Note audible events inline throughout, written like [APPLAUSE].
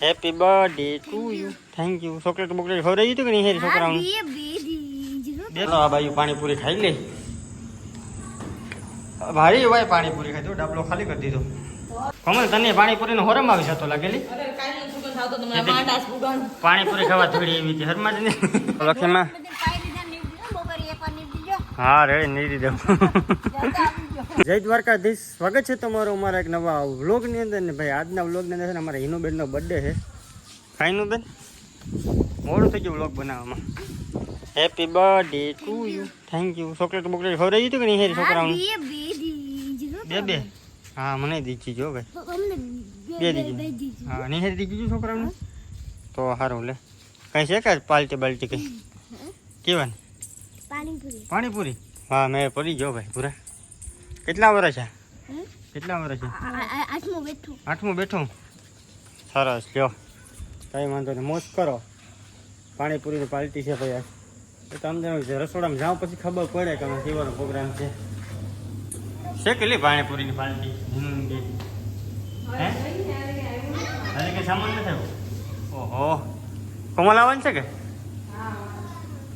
Happy birthday to you thank you chocolate બોકલેટ ખવડાવી હતું કે નહીં હેરી છોકરાઓને બે તો આ બાજુ પાણીપુરી ખાઈ લે. ભારી ભાઈ પાણીપુરી ખાધી ડાબલો ખાલી કરી દીધો. કમલ તને પાણીપુરી નો હોરમ આવી જતો લાગેલી? અરે કાલનો સુગંધ આવતો તો મને માંડાસ ફૂગણ પાણીપુરી ખાવા થોડી એવી હતી. હરમાજ ને નહીં લખીમાં હા રેડી નીરી દીધો. [LAUGHS] જય દ્વારકાધીશ. સ્વાગત છે તમારું અમારા એક નવા વ્લોગની અંદર. ને ભાઈ આજના વ્લોગની અંદર છે ને અમારા હિનુબેનનો બર્થડે છે. ફાઈનુબેન મોડું થઈ ગયું વ્લોગ બનાવવામાં. Happy birthday to you thank you chocolate બોકલેટ ખવડાવી હતું કે નહીં હેરી છોકરાઓને? બે બે હા મને દીધી જો ભાઈ. બે દીધી હા નહીં હેરી દીધી છોકરાઓને? તો સારું લે. કઈ છે કે પાલટી બાલટી કઈ? કેવાની પાણીપુરી. પાણીપુરી? હા મેં પડી ગયો ભાઈ પૂરા. કેટલા વર્ષ છે? કેટલા વર્ષ છે? આઠમું બેઠું. સરસ લ્યો કઈ વાંધો નહીં મોજ કરો. પાણીપુરીની પાર્ટી છે ભાઈ એ તો સમજાવું છે રસોડામાં જાઓ પછી ખબર પડે કે અમે કેવાનો પ્રોગ્રામ છે. છે કેટલી પાણીપુરીની પાર્ટી? હમ, હે? હજી કઈ સામાન નથી આવ્યો? ઓહો. કોમલ આવવાનું છે કે?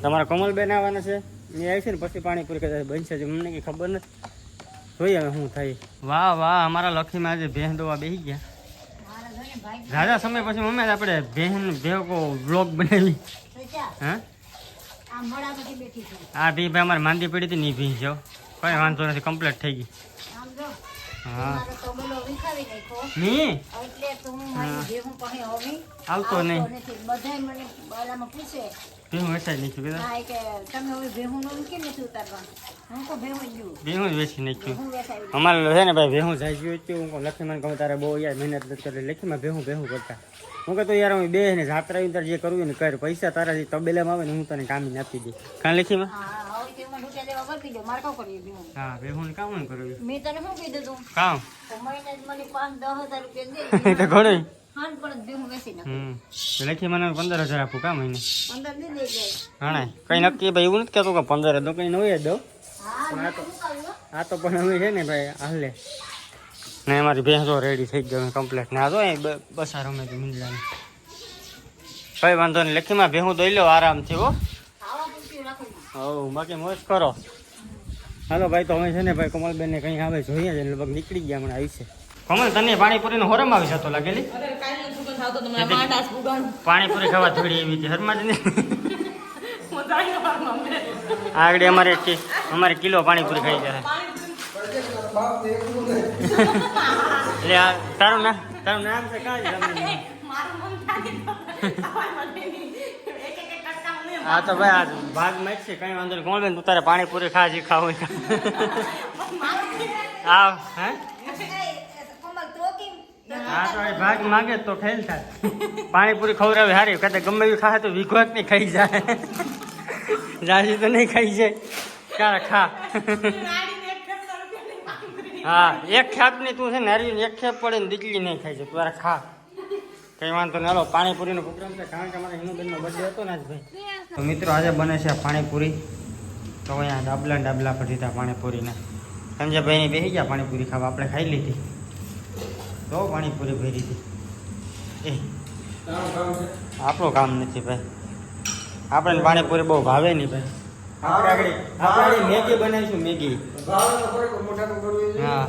તમારા કમલબેન આવવાના છે? એ આવી છે ને પછી પાણીપુરી કદાચ બનશે જ. મને કઈ ખબર નથી. જોઈએ હવે શું થાય. વાહ વાહ અમારા લખીમાં આજે ભેહ દોવા બેસી ગયા. રાજા સમય પછી મમ્મી આપણે બહેન ભેગો બ્લોગ બનાવી. હા? આ ભી ભાઈ અમારે માંદી પડી હતી ની ભી જો. કઈ વાંધો નથી કમ્પ્લીટ થઈ ગઈ. હા. આવતો નહીં. ભેહું વેચાઈ નાખ્યું કીધા? ભેહું જ વેચી નાખ્યું. અમારે છે ને ભાઈ ભેહું જાય ગયું હતું. હું લક્ષ્મણ કહું તારે બહુ યાર મહેનત નથી કરી માં ભેહું ભેહું કરતા. હું કહેતો યાર હું બે ને જાત્રા આવીને જે કરવું ને કર. પૈસા તારા જે તબેલામાં આવે ને હું તને કામી આપી દઈ કાં લખીમાં હા ભેહું કામ કરવું. મેં તને શું કીધું તું? કામ? મને [LAUGHS] તો ઘણું હાન પણ ભેહું વેચી નાખ. હમ. તો લખી મને પંદર હજાર આપું કામ મહિને? હા કઈ નક્કી ભાઈ એવું નથી કેતો કે પંદર દો કઈ નવી જ દો હા આ તો પણ હવે છે ને ભાઈ હાલે. ને અમારી ભેંસો રેડી થઈ ગયો કમ્પ્લેટ ને આ તો બસ આ રમે છે મીંડલાની. કઈ વાંધો નહીં લખીમાં ભેહું દઈ લો આરામથી હો. હવ બાકી મોજ કરો. હાલો ભાઈ તો અમે છે ને ભાઈ કમલબેન ને કઈ આવે જોઈએ છે લગભગ નીકળી ગયા હમણાં આવી છે. કમલ તને પાણીપુરીનો હોરમ આવી જતો લાગેલી? પાણીપુરી ખાવા થોડી એવી હતી હરમાજ નહીં આગળ અમારે અમારે કિલો પાણીપુરી ખાઈ જાય એટલે તારું ના તારું નામ છે થાય તો ભાઈ આ ભાગમાં છે કઈ વાંધો નહીં. કોણ બેન તું તારે પાણીપુરી ખા જે ખાવું હા હે? હા, તો એ ભાગ માગે તો ફેલ થાય. પાણીપુરી ખવડાવે હારી કદાચ ગમે એવી ખાય તો વિઘોક નહીં ખાઈ જાય. જાજી તો નહીં ખાઈ જાય. ક્યારે ખા. હા, એક ખેપની તું છે ને હારી એક ખેપ પડે ને દીકરી નહીં ખાઈ જાય. તારે ખા. કઈ વાંધો નહીં. હાલો, પાણીપુરીનો પ્રોગ્રામ છે. કારણ કે અમારા હિનુબેનનો બર્થડે હતો ને આજ ભાઈ તો મિત્રો, આજે બને છે પાણીપુરી. તો અહીંયા ડાબલા ડાબલા પર દીધા પાણીપુરીના. સંજયભાઈની બેસી ગયા પાણીપુરી ખાવા. આપણે ખાઈ લીધી. તો પાણીપુરી ભરી હતી એ. આપણું કામ નથી ભાઈ. આપણે પાણીપુરી બહુ ભાવે નહીં ભાઈ. આપણે આપણે મેગી બનાવીશું મેગી. હા.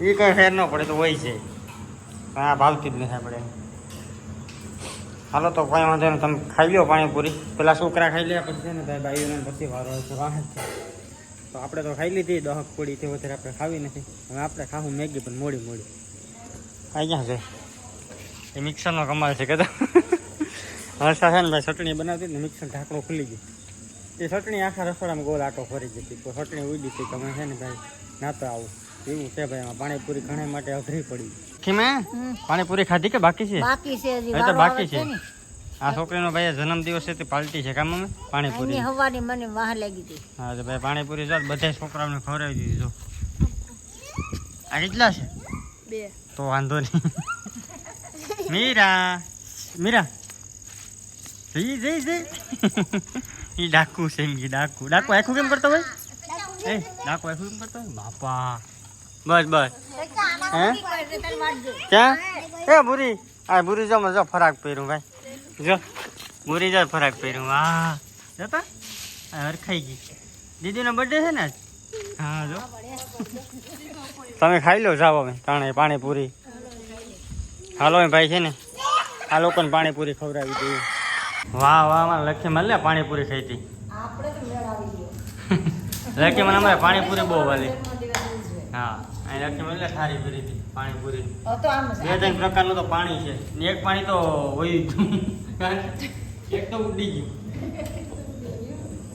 એ કઈ ફેર ન પડે તો હોય છે. પણ આ ભાવતી જ નથી આપણે. હાલો તો કાંઈ વાંધો નહીં તમે ખાઈ લો પાણીપુરી પેલા છોકરા ખાઈ લે પછી છે ને ભાઈ બાઈઓને પછી વારો છે. તો આપણે તો ખાઈ લીધી દહક પૂરી તે વધારે આપણે ખાવી નથી. હવે આપણે ખાવું મેગી પણ મોડી મોડી. ક્યાં છે? એ મિક્સરનો કમાલ છે કદા હર્ષા છે ને ભાઈ ચટણી બનાવતી ને મિક્સર ઢાંકણું ખુલી ગયું. એ ચટણી આખા રસોડામાં ગોળ આટો ફરી ગઈ હતી. તો ચટણી ઉડી હતી તમે છે ને ભાઈ નાતો આવું. એવું છે ભાઈ પાણીપુરી ઘણા માટે અઘરી પડી. ખીમે પાણીપુરી ખાધી કે બાકી છે? બાકી છે હજી તો બાકી છે. છે ને. આ છોકરીનો ભાઈ જન્મદિવસ છે તે પાલટી છે કામ અમે? પાણીપુરી. હવાની મને વાહ લાગી હતી. હા તો ભાઈ પાણીપુરી જો બધા છોકરાઓને ખવડાવી દીધી જો. આ કેટલા છે? બે. તો વાંધો નહીં. મીરા મીરા. જઈ જઈ જઈ. એ ડાકુ છે એમ કે ડાકુ. ડાકુ આખું કેમ કરતો હોય? એ, ડાકુ આખું કેમ કરતો બાપા. બસ બસ. હે? ક્યાં? એ બુરી આ બુરી જો જો, ફરાક પહેરું, ભાઈ. જો. બુરી જો, ફરાક પહેરું. વાહ. જતા? હરખાઈ ગઈ. દીદીનો બર્થડે છે ને? હા જો. તમે ખાઈ લો જાઓ અમે તાણે પાણીપુરી. હાલો એ ભાઈ છે ને આ લોકોને પાણીપુરી ખવડાવી દઈએ. વાહ વાહ અમારે લખી મળે પાણીપુરી ખાઈ હતી. લખી મને અમારે પાણીપુરી બહુ વાલી. હા અહીં લખી મળે સારી પૂરી હતી પાણીપુરી બે ત્રણ પ્રકારનું તો પાણી છે. ને એક પાણી તો હોય એક તો ઉડી ગયું.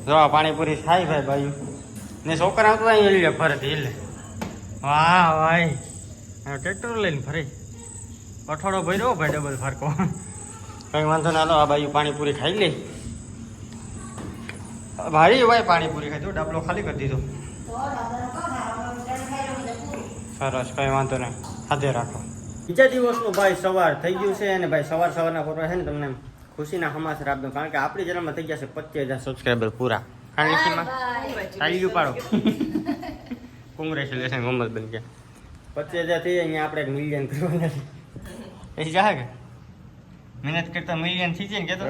જો પાણીપુરી થાય ભાઈ ભાઈ ને છોકરા તો અહીં લે ફરે એટલે વાહ, ભાઈ. ટ્રેક્ટર લઈને ફરે. અઠવાડો ભર્યો ભાઈ ડબલ ફરકો કઈ વાંધો ના લો આ બાજુ પાણીપુરી ખાઈ લે ભાઈ ભાઈ પાણીપુરી ખાઈ દો ડબલો ખાલી કરી દીધો. સરસ, કઈ વાંધો નહીં. ખાધે રાખો. બીજા દિવસનું ભાઈ સવાર થઈ ગયું છે અને ભાઈ સવાર સવારના ફોટો છે ને, તમને ખુશીના હમાસર આપજો, કારણ કે આપણી ચેનલમાં થઈ ગયા છે પચીસ હજાર સબસ્ક્રાઈબર પૂરા. કારણ કે તાળીયું પાડો. [LAUGHS] કોંગ્રેચ્યુલેશન મોહમ્મદ બન ગયા. પચીસ હજાર થઈ અહીંયા આપણે એક મિલિયન કરવાના છે. એ જા કે? મહેનત કરતા મિલિયન થઈ જાય ને કેતો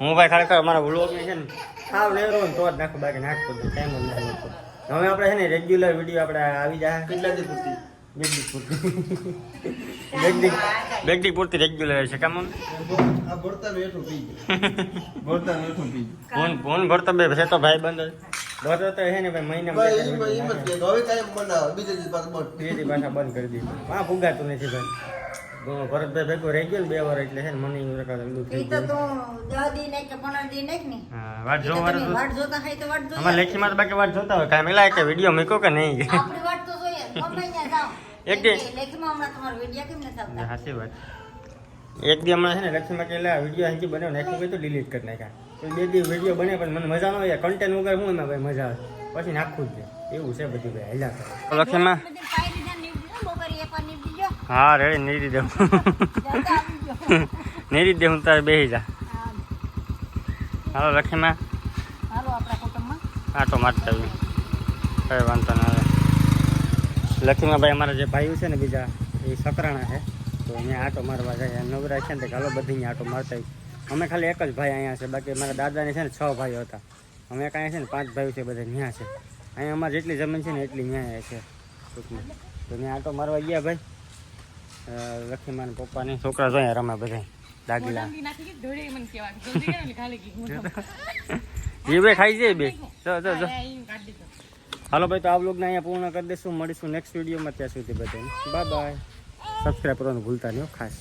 હું ભાઈ ખરેખર અમારા વ્લોગ છે ને સાવ લેરો ને તો જ નાખું બાકી નાખતો ટાઈમ જ નથી હવે આપણે છે ને રેગ્યુલર વીડિયો આપણે આવી જાય કેટલા દી પૂરતી બેગડી પૂરતી રેગ્યુલર છે કામ ફોન ફોન ભરતો બે છે તો ભાઈ બંધ ભરતો તો છે ને ભાઈ મહિના પાછા બંધ કરી દીધું. હા ફુગાતું નથી ભાઈ. ભરતભાઈ ભેગું રહી બે વાર એટલે છે ને મને હા વાટ જોવા વાટ વાટ લેખીમાં બાકી વાત જોતા હોય. કાંઈ મેલા કે વીડિયો મૂક્યો કે નહીં? આપણી વાટ તો જોઈએ. એક દી- લેખમાં હમણાં તમારો વિડિયો કેમ નથી આવતા? સાચી વાત. એક દી હમણાં છે ને લક્ષ્મી કેલા વિડિયો હજી બનાવ એટલું હોય તો ડિલીટ કરી નાખ્યા. તો બે દી વીડિયો બને પણ મને મજા ન આવે. કન્ટેન્ટ વગર હું એમાં ભાઈ મજા આવે? પછી નાખું જ છે. એવું છે બધું ભાઈ હેલા કરે. લક્ષ્મીમાં. હા રે નીરી દઉં. નીરી દે હું તારે બેસી જા. હાલો લક્ષ્મીમાં? હાલો આપણા કુટુંબમાં. આટો મારતા આવી કઈ વાંધો ના લક્ષ્મીમાં અમારા જે ભાઈઓ છે ને બીજા એ સકરાણા છે. તો અહીંયા આટો મારવા જાય નવરા છે ને હાલો બધી અહીંયા આટો મારતા અમે ખાલી એક જ ભાઈ અહીંયા છે બાકી મારા દાદાને છે ને છ ભાઈઓ હતા. અમે કાંઈ છે ને પાંચ ભાઈઓ છે બધા ત્યાં છે. અહીંયા અમારે જેટલી જમીન છે ને એટલી ત્યાં છે. ટૂંકમાં. તો ત્યાં આટો મારવા ગયા ભાઈ. લક્ષ્મીમાના પપ્પાને. છોકરા જોઈએ રમે બધા. દાગીલા. જીવે બે ખાઈ જાય બે. જો જો જો. હાલો ભાઈ, તો આ બ્લોગને અહીંયા પૂર્ણ કરી દઈશું. મળીશું નેક્સ્ટ વિડીયોમાં ત્યાં સુધી બધાને. બાય બાય સબસ્ક્રાઈબ કરવાનું ભૂલતા નહીં ખાસ.